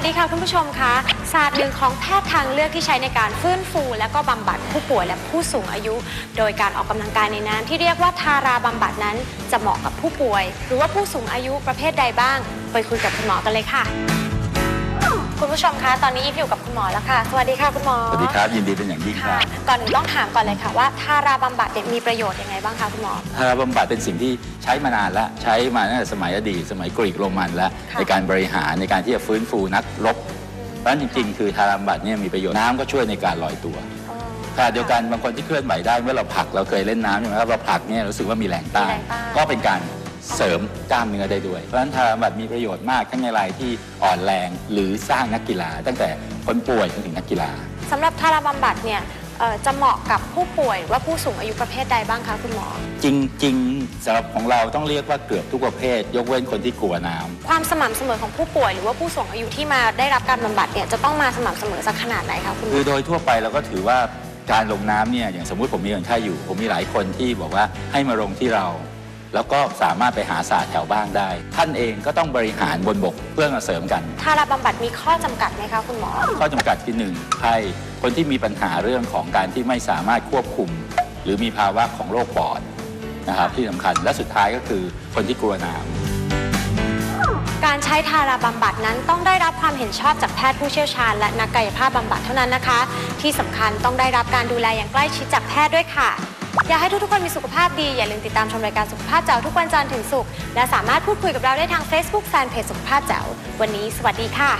วัสดีค่ะคุณผู้ชมคะศาสตร์หนึ่งของแพทย์ทางเลือกที่ใช้ในการฟื้นฟู และก็บำบัดผู้ป่วยและผู้สูงอายุ โดยการออกกำลังกายในน้ำที่เรียกว่าทาราบำบัดนั้น จะเหมาะกับผู้ป่วย หรือว่าผู้สูงอายุประเภทใดบ้าง ไปคุยกับคุณหมอกันเลยค่ะ ผู้ชมคะตอนนี้อีฟอยู่กับคุณหมอแล้วค่ะ สวัสดีค่ะคุณหมอสวัสดีครับ ยินดีเป็นอย่างยิ่งคค่ะรับ ก่อนอื่นต้องถามก่อนเลยค่ะว่าทาราบำบัดเนี่ยมีประโยชน์ยังไงบ้างคะคุณหมอทาราบำบัดเป็นสิ่งที่ใช้มานานแล้วใช้มาตั้งแต่สมัยอดีตสมัยกรีกโรมันแล้วค่ะในการบริหารในการที่จะฟื้นฟูนักรบเพราะฉะนั้นจริง ๆ คือทาราบำบัดเนี่ยมีประโยชน์น้ำก็ช่วยในการลอยตัวอ๋อขณะเดียวกันบางคนที่เคลื่อนไหวได้เมื่อเราผลักเราเคยเล่นน้ำใช่ไหมครับเราผลักเนี่ยรู้สึกว่ามีแรงต้านมีแรงต้านก็เป็นการ เสริมกล้ามเนื้อได้ด้วย เพราะฉะนั้นทาราบำบัดมีประโยชน์มากทั้งในรายที่อ่อนแรงหรือสร้างนักกีฬา ตั้งแต่คนป่วยจนถึงนักกีฬา สำหรับทาราบำบัดเนี่ยเอ่อจะเหมาะกับผู้ป่วยหรือว่าผู้สูงอายุประเภทใดบ้างคะคุณหมอ จริงๆสำหรับของเราต้องเรียกว่าเกือบทุกประเภท ยกเว้นคนที่กลัวน้ำ ความสม่ำเสมอของผู้ป่วยหรือว่าผู้สูงอายุที่มาได้รับการบำบัดเนี่ยจะต้องมาสม่ำเสมอสักขนาดไหนคะคุณหมคืออโดยทั่วไปเราก็ถือว่าการลงน้ำเนี่ยอย่างสมมุติผมมีคนไข้อยู่ ผมมีหลายคนที่บอกว่าให้มาลงที่เรา แล้วก็สามารถไปหาศาสตร์แถวบ้างได้ ท่านเองก็ต้องบริหารบนบกเพื่อมาเสริมกัน ทาราบำบัดมีข้อจำกัดไหมคะคุณหมอ ข้อจำกัดที่หนึ่งไข้คนที่มีปัญหาเรื่องของการที่ไม่สามารถควบคุม หรือมีภาวะของโรคปอดนะครับที่สำคัญและสุดท้ายก็คือคนที่กลัวน้ำ การใช้ทาราบำบัดนั้นต้องได้รับความเห็นชอบจากแพทย์ผู้เชี่ยวชาญ และนักกายภาพบำบัดเท่านั้นนะคะ ที่สำคัญต้องได้รับการดูแลอย่างใกล้ชิดจากแพทย์ด้วยค่ะ อยากให้ทุกๆคนมีสุขภาพดี อย่าลืมติดตามชมรายการสุขภาพแจ๋วทุกวันจันทร์ถึงศุกร์และสามารถพูดคุยกับเราได้ทาง Facebook Fanpage สุขภาพแจ๋ววันนี้ สวัสดีค่ะ